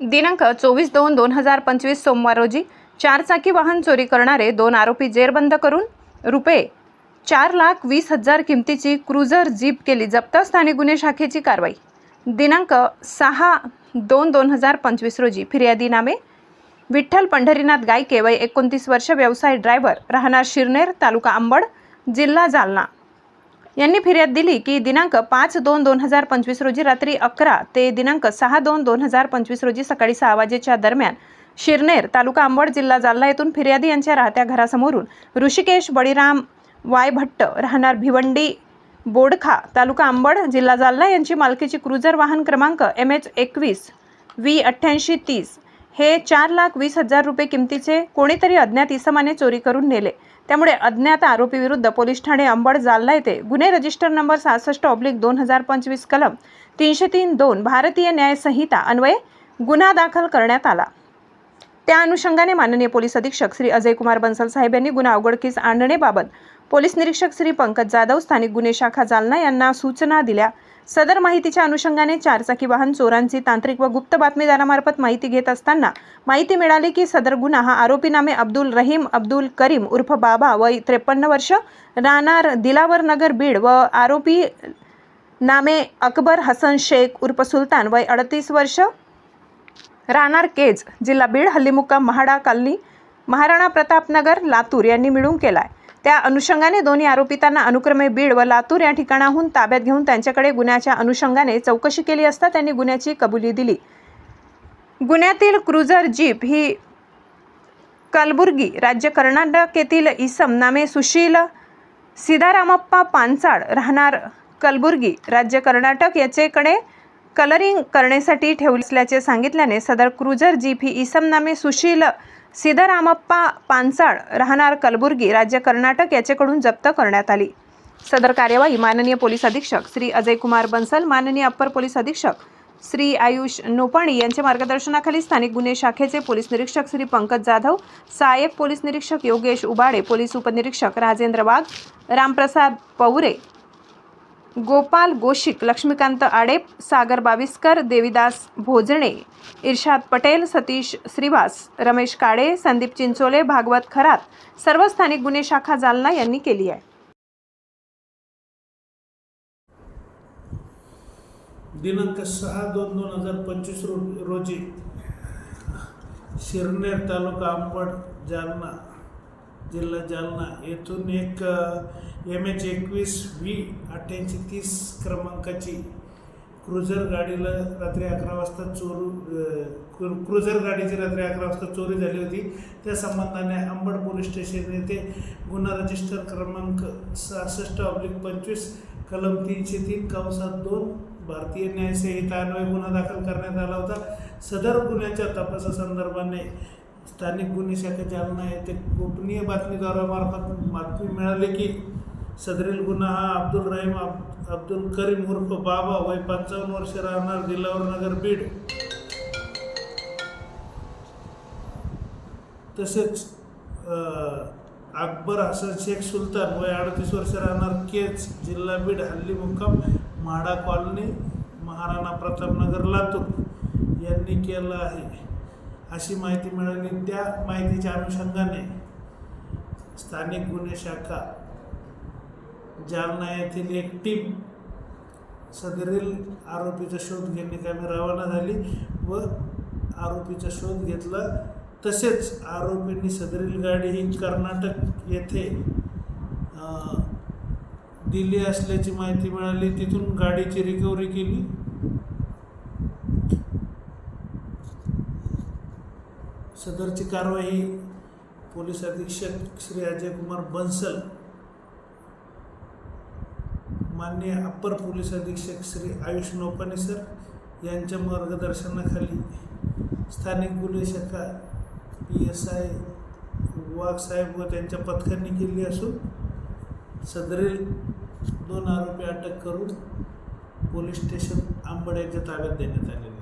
दिनांक चोवीस दोन दोन हजार पंचवीस सोमवार रोजी चारचाकी वाहन चोरी करणारे दोन आरोपी जेरबंद करून रुपये चार लाख वीस हजार किमतीची क्रुझर जीप केली. जप्त स्थानिक गुन्हे शाखेची कारवाई. दिनांक सहा दोन दोन हजार पंचवीस रोजी फिर्यादी नामे. विठ्ठल पंढरीनाथ गायके वय एकोणतीस वर्ष व्यवसाय ड्रायव्हर राहणार शिरनेर तालुका अंबड जिल्हा जालना. यांनी फिर्याद दिली की दिनांक पाच दोन दोन हजार पंचवीस रोजी रात्री अकरा ते दिनांक सहा दोन दोन हजार पंचवीस रोजी सकाळी सहा वाजेच्या दरम्यान शिरनेर तालुका अंबड जिल्हा जालना येथून फिर्यादी यांच्या राहत्या घरासमोरून ऋषिकेश बळीराम वाय भट्ट राहणार भिवंडी बोडखा तालुका अंबड जिल्हा जालना यांची मालकीची क्रुझर वाहन क्रमांक एम एच एकवीस व्ही अठ्ठ्याऐंशी तीस हे चार लाख वीस हजार रुपये किमतीचे कोणीतरी अज्ञात इसमाने चोरी करून नेले. त्यामुळे अज्ञात आरोपीविरुद्ध पोलीस ठाणे अंबड जालना येथे गुन्हे रजिस्टर नंबर सहासष्ट ऑब्लिक दोन हजार पंचवीस कलम तीनशे तीन दोन भारतीय न्याय संहिता अन्वये गुन्हा दाखल करण्यात आला. त्या अनुषंगाने माननीय पोलीस अधीक्षक श्री अजय कुमार बन्सल साहेब यांनी गुन्हा उघडकीस आणण्याबाबत पोलीस निरीक्षक श्री पंकज जाधव स्थानिक गुन्हे शाखा जालना यांना सूचना दिल्या. सदर माहितीच्या अनुषंगाने चारचाकी वाहन चोरांची तांत्रिक व गुप्त बातमीदारामार्फत माहिती घेत असताना माहिती मिळाली की सदर गुन्हा हा आरोपी नामे अब्दुल रहीम अब्दुल करीम उर्फ बाबा वय त्रेपन्न वर्ष राहणार दिलावर नगर बीड व आरोपी नामे अकबर हसन शेख उर्फ सुलतान वय अडतीस वर्ष राहणार केज जिल्हा बीड हल्लीमुक्काम महाडा कॉलनी महाराणा प्रतापनगर लातूर यांनी मिळून केला आहे त्या अनुषंगाने दोन्ही आरोपितांना अनुक्रमे बीड व लातूर या ठिकाणाहून ताब्यात घेऊन त्यांच्याकडे गुन्ह्याच्या अनुषंगाने चौकशी केली असता त्यांनी गुन्ह्याची कबुली दिली. गुन्ह्यातील क्रुझर जीप ही कलबुर्गी राज्य कर्नाटक येथील इसम नामे सुशील सिदारामप्पा पानसाड राहणार कलबुर्गी राज्य कर्नाटक याचेकडे कलरिंग करण्यासाठी ठेवली असल्याचे सांगितल्याने सदर क्रुझर जीप ही इसम नामे सुशील सिद्धरामप्पा पानसाळ राहणार कलबुर्गी राज्य कर्नाटक याचेकडून जप्त करण्यात आली. सदर कार्यवाही माननीय पोलीस अधीक्षक श्री अजय कुमार बन्सल माननीय अप्पर पोलीस अधीक्षक श्री आयुष नोपाणी यांच्या मार्गदर्शनाखाली स्थानिक गुन्हे शाखेचे पोलीस निरीक्षक श्री पंकज जाधव सहाय्यक पोलीस निरीक्षक योगेश उबाडे पोलीस उपनिरीक्षक राजेंद्र वाघ रामप्रसाद पवरे गोपाल गोशिक लक्ष्मीकांत आडेप सागर बाविस्कर देविदास भोजणे इर्शाद पटेल सतीश श्रीवास रमेश काळे संदीप चिंचोले भागवत खरात सर्व स्थानिक गुन्हे शाखा जालना यांनी केली आहे. दिनांक सहा दोन दोन हजार पंचवीस रो रोजी शिरनेर तालुका अंबड जालना जिल्हा जालना येथून एक एम एच एकवीस व्ही अठ्ठ्याऐंशी तीस क्रमांकाची क्रुझर गाडीला रात्री अकरा वाजता चोरू क्रुझर गाडीची रात्री अकरा वाजता चोरी झाली होती. त्या संबंधाने अंबड पोलीस स्टेशन येथे गुन्हा रजिस्टर क्रमांक सहासष्ट ऑब्लिक पंचवीस कलम तीनशे तीन कंसात दोन भारतीय न्याय अन्वये गुन्हा दाखल करण्यात आला होता. सदर गुन्ह्याच्या तपासासंदर्भाने स्थानिक गुन्हे शाखा जालना येथे गोपनीय बातमीदारामार्फत बातमी मिळाली की सदरील गुन्हा हा अब्दुल रहीम अब अब्दुल करीम उर्फ बाबा वय पंचावन्न वर्ष राहणार दिलावर नगर बीड. तसेच अकबर हसन शेख सुलतान वय अडतीस वर्ष राहणार केच जिल्हा बीड हल्ली मुक्काम म्हाडा कॉलनी महाराणा प्रतापनगर लातूर यांनी केलं आहे. अशी माहिती मिळाली. त्या माहितीच्या अनुषंगाने स्थानिक गुन्हे शाखा जालना येथील एक टीम सदरील आरोपीचा शोध घेण्याकामी रवाना झाली व आरोपीचा शोध घेतला. तसेच आरोपींनी सदरील गाडी ही कर्नाटक येथे दिली असल्याची माहिती मिळाली. तिथून गाडीची रिकव्हरी केली. सदरची कारवाई पोलीस अधीक्षक श्री अजय कुमार बन्सल माननीय अप्पर पोलीस अधीक्षक श्री आयुष नोपाने सर यांच्या मार्गदर्शनाखाली स्थानिक गुन्हे शाखा पी एस आय वाघ साहेब व त्यांच्या पथकांनी केली असून सदरील दोन आरोपी अटक करून पोलीस स्टेशन आंबड यांच्या ताब्यात देण्यात आलेले